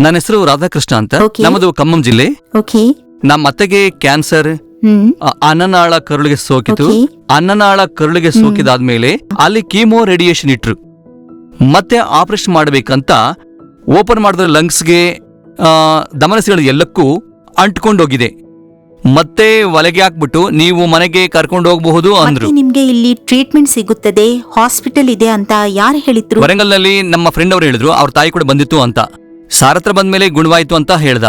ನನ್ನ ಹೆಸರು ರಾಧಾಕೃಷ್ಣ ಅಂತ. Okay. ನಮ್ಮದು ಖಮ್ಮಂ ಜಿಲ್ಲೆ. ಓಕೆ ನಮ್ಮ ಅತ್ತೆಗೆ ಕ್ಯಾನ್ಸರ್. ಹ್ಮ್. ಅ- ಅನ್ನನಾಳ ಕರುಳಿಗೆ ಸೋಕಿತು. Okay. ಅನ್ನನಾಳ ಕರುಳಿಗೆ ಸೋಕಿದಾದ್ಮೇಲೆ ಅಲ್ಲಿ ಕೀಮೋ ರೇಡಿಯೇಷನ್ ಇಟ್ರು. ಮತ್ತೆ ಆಪರೇಷನ್ ಮಾಡ್ಬೇಕಂತ ಓಪನ್ ಮಾಡಿದ್ರೆ ಲಂಗ್ಸ್ಗೆ ದಮನಸಿಗಳು ಎಲ್ಲಕ್ಕೂ ಅಂಟ್ಕೊಂಡೋಗಿದೆ. ಮತ್ತೆ ಒಲೆಗೆ ಹಾಕ್ಬಿಟ್ಟು ನೀವು ಮನೆಗೆ ಕರ್ಕೊಂಡು ಹೋಗಬಹುದು ಅಂದ್ರು. ಮತ್ತೆ ನಿಮ್ಗೆ ಇಲ್ಲಿ ಟ್ರೀಟ್ಮೆಂಟ್ ಸಿಗುತ್ತದೆ ಹಾಸ್ಪಿಟಲ್ ಇದೆ ಅಂತ ಯಾರು ಹೇಳಿದ್ರು? ವರಂಗಲ್ನಲ್ಲಿ ನಮ್ಮ ಫ್ರೆಂಡ್ ಅವರು ಹೇಳಿದ್ರು ಅವ್ರ ತಾಯಿ ಕೂಡ ಬಂದಿತ್ತು ಅಂತ. ಸಾರ್ ಹತ್ರ ಬಂದ್ಮೇಲೆ ಗುಣವಾಯ್ತು ಅಂತ ಹೇಳ್ದ.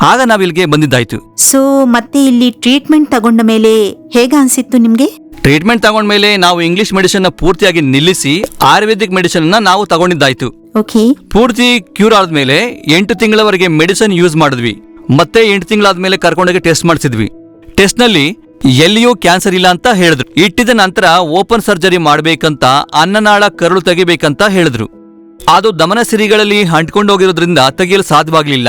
ಆಗ ನಾವಿಲ್ಗೆ ಇಲ್ಲಿಗೆ ಬಂದಿದ್ದಾಯ್ತು. ಸೊ ಮತ್ತೆ ಇಲ್ಲಿ ಟ್ರೀಟ್ಮೆಂಟ್ ತಗೊಂಡ ಮೇಲೆ ಹೇಗ ಅನ್ಸಿತ್ತು ನಿಮ್ಗೆ? ಟ್ರೀಟ್ಮೆಂಟ್ ತಗೊಂಡ್ಮೇಲೆ ನಾವು ಇಂಗ್ಲಿಷ್ ಮೆಡಿಸಿನ್ ಪೂರ್ತಿಯಾಗಿ ನಿಲ್ಲಿಸಿ ಆಯುರ್ವೇದಿಕ್ ಮೆಡಿಸಿನ್ ನಾವು ತಗೊಂಡಿದ್ದಾಯ್ತು. ಓಕೆ ಪೂರ್ತಿ ಕ್ಯೂರ್ ಆದ್ಮೇಲೆ ಎಂಟು ತಿಂಗಳವರೆಗೆ ಮೆಡಿಸಿನ್ ಯೂಸ್ ಮಾಡಿದ್ವಿ. ಮತ್ತೆ ಎಂಟು ತಿಂಗಳಾದ್ಮೇಲೆ ಕರ್ಕೊಂಡೋಗಿ ಟೆಸ್ಟ್ ಮಾಡಿಸಿದ್ವಿ. ಟೆಸ್ಟ್ನಲ್ಲಿ ಎಲ್ಲಿಯೂ ಕ್ಯಾನ್ಸರ್ ಇಲ್ಲ ಅಂತ ಹೇಳಿದ್ರು. ಇಟ್ಟಿದ ನಂತರ ಓಪನ್ ಸರ್ಜರಿ ಮಾಡ್ಬೇಕಂತ ಅನ್ನನಾಳ ಕರುಳು ತೆಗಿಬೇಕಂತ ಹೇಳಿದ್ರು. ಅದು ದಮನ ಸಿರಿಗಳಲ್ಲಿ ಅಂಟ್ಕೊಂಡು ಹೋಗಿರೋದ್ರಿಂದ ತೆಗೆಯಲು ಸಾಧ್ಯವಾಗ್ಲಿಲ್ಲ.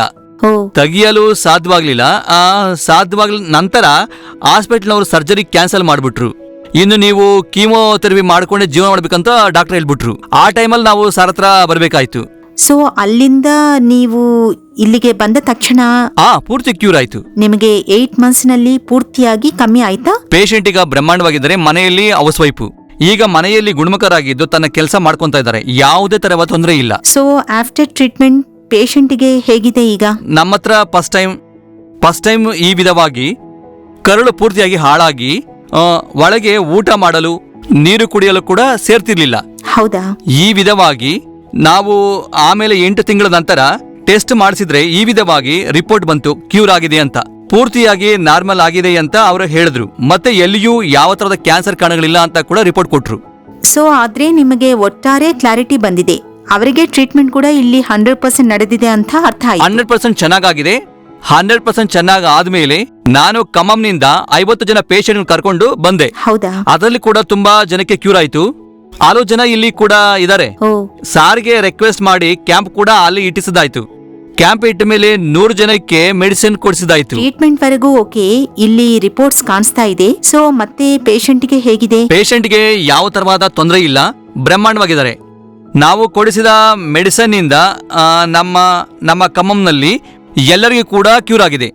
ತೆಗೆಯಲು ಸಾಧ್ಯವಾಗ್ಲಿಲ್ಲ. ಆ ಸಾಧ್ಯವಾಗ್ಲ ನಂತರ ಹಾಸ್ಪಿಟಲ್ನವರು ಸರ್ಜರಿ ಕ್ಯಾನ್ಸಲ್ ಮಾಡ್ಬಿಟ್ರು. ಇನ್ನು ನೀವು ಕೀಮೋಥೆರಪಿ ಮಾಡ್ಕೊಂಡೆ ಜೀವನ ಮಾಡ್ಬೇಕಂತ ಡಾಕ್ಟರ್ ಹೇಳ್ಬಿಟ್ರು. ಆ ಟೈಮಲ್ಲಿ ನಾವು ಸರ್ ಹತ್ರ ಬರ್ಬೇಕಾಯ್ತು. ಸೊ ಅಲ್ಲಿಂದ ನೀವು ಇಲ್ಲಿಗೆ ಬಂದ ತಕ್ಷಣ ಆ ಪೂರ್ತಿ ಕ್ಯೂರ್ ಆಯ್ತು. ನಿಮಗೆ ಏಟ್ ಮಂತ್ಸ್ನಲ್ಲಿ ಪೂರ್ತಿಯಾಗಿ ಕಮ್ಮಿ ಆಯ್ತಾ? ಪೇಷಂಟ್ ಈಗ ಬ್ರಹ್ಮಾಂಡವಾಗಿದ್ದರೆ ಮನೆಯಲ್ಲಿ ಅವಸ್ವೈಪು ಈಗ ಮನೆಯಲ್ಲಿ ಗುಣಮುಖರಾಗಿದ್ದು ತನ್ನ ಕೆಲಸ ಮಾಡ್ಕೊಂತ ಇದ್ದಾರೆ. ಯಾವುದೇ ತರವ ತೊಂದರೆ ಇಲ್ಲ. ಸೊ ಆಫ್ಟರ್ ಟ್ರೀಟ್ಮೆಂಟ್ ಪೇಷಂಟ್ಗೆ ಹೇಗಿದೆ ಈಗ? ನಮ್ಮ ಹತ್ರ ಫಸ್ಟ್ ಟೈಮ್ ಫಸ್ಟ್ ಟೈಮ್ ಈ ವಿಧವಾಗಿ ಕರುಳು ಪೂರ್ತಿಯಾಗಿ ಹಾಳಾಗಿ ಆ, ಒಳಗೆ ಊಟ ಮಾಡಲು ನೀರು ಕುಡಿಯಲು ಕೂಡ ಸೇರ್ತಿರ್ಲಿಲ್ಲ. ಹೌದಾ? ಈ ವಿಧವಾಗಿ ನಾವು ಆಮೇಲೆ ಎಂಟು ತಿಂಗಳ ನಂತರ ಟೆಸ್ಟ್ ಮಾಡಿಸಿದ್ರೆ ಈ ವಿಧವಾಗಿ ರಿಪೋರ್ಟ್ ಬಂತು ಕ್ಯೂರ್ ಆಗಿದೆ ಅಂತ. ಪೂರ್ತಿಯಾಗಿ ನಾರ್ಮಲ್ ಆಗಿದೆ ಅಂತ ಅವರು ಹೇಳಿದ್ರು. ಮತ್ತೆ ಎಲ್ಲಿಯೂ ಯಾವ ತರದ ಕ್ಯಾನ್ಸರ್ ಕಾರಣಗಳಿಲ್ಲ ಅಂತ ಕೂಡ ರಿಪೋರ್ಟ್ ಕೊಟ್ರು. ಸೊ ಆದ್ರೆ ನಿಮಗೆ ಒಟ್ಟಾರೆ ಕ್ಲಾರಿಟಿ ಬಂದಿದೆ. ಅವರಿಗೆ ಟ್ರೀಟ್ಮೆಂಟ್ ಕೂಡ ಇಲ್ಲಿ ಹಂಡ್ರೆಡ್ ಪರ್ಸೆಂಟ್ ನಡೆದಿದೆ ಅಂತ ಅರ್ಥ ಆಯ್ತು. ಹಂಡ್ರೆಡ್ ಪರ್ಸೆಂಟ್ ಚೆನ್ನಾಗಾಗಿದೆ. ಹಂಡ್ರೆಡ್ ಪರ್ಸೆಂಟ್ ಚೆನ್ನಾಗಿ ಆದ್ಮೇಲೆ ನಾನು ಖಮ್మంನಿಂದ ಐವತ್ತು ಜನ ಪೇಷಂಟ್ ಕರ್ಕೊಂಡು ಬಂದೆ. ಹೌದಾ? ಅದರಲ್ಲಿ ಕೂಡ ತುಂಬಾ ಜನಕ್ಕೆ ಕ್ಯೂರ್ ಆಯ್ತು. ಹಲವು ಜನ ಇಲ್ಲಿ ಕೂಡ ಇದ್ದಾರೆ. ಓ. ಸಾರಿಗೆ ರಿಕ್ವೆಸ್ಟ್ ಮಾಡಿ ಕ್ಯಾಂಪ್ ಕೂಡ ಅಲ್ಲಿ ಇಟ್ಟಿಸಿದಾಯ್ತು ಕ್ಯಾಂಪ್ ಇಟ್ಟ ಮೇಲೆ ನೂರು ಜನಕ್ಕೆ ಮೆಡಿಸಿನ್ ಕೊಡಿಸಿದಾಯ್ತು. ಟ್ರೀಟ್ಮೆಂಟ್ ವರೆಗೂ ಓಕೆ ಇಲ್ಲಿ ರಿಪೋರ್ಟ್ಸ್ ಕಾಣಿಸ್ತಾ ಇದೆ. ಸೊ ಮತ್ತೆ ಪೇಷಂಟ್ಗೆ ಹೇಗಿದೆ? ಪೇಷಂಟ್ಗೆ ಯಾವ ತರವಾದ ತೊಂದರೆ ಇಲ್ಲ ಬ್ರಹ್ಮಾಂಡವಾಗಿದ್ದಾರೆ. ನಾವು ಕೊಡಿಸಿದ ಮೆಡಿಸನ್ ಇಂದ ಆ, ನಮ್ಮ ನಮ್ಮ ಕಮ್ಮಂನಲ್ಲಿ ಎಲ್ಲರಿಗೂ ಕೂಡ ಕ್ಯೂರ್ ಆಗಿದೆ.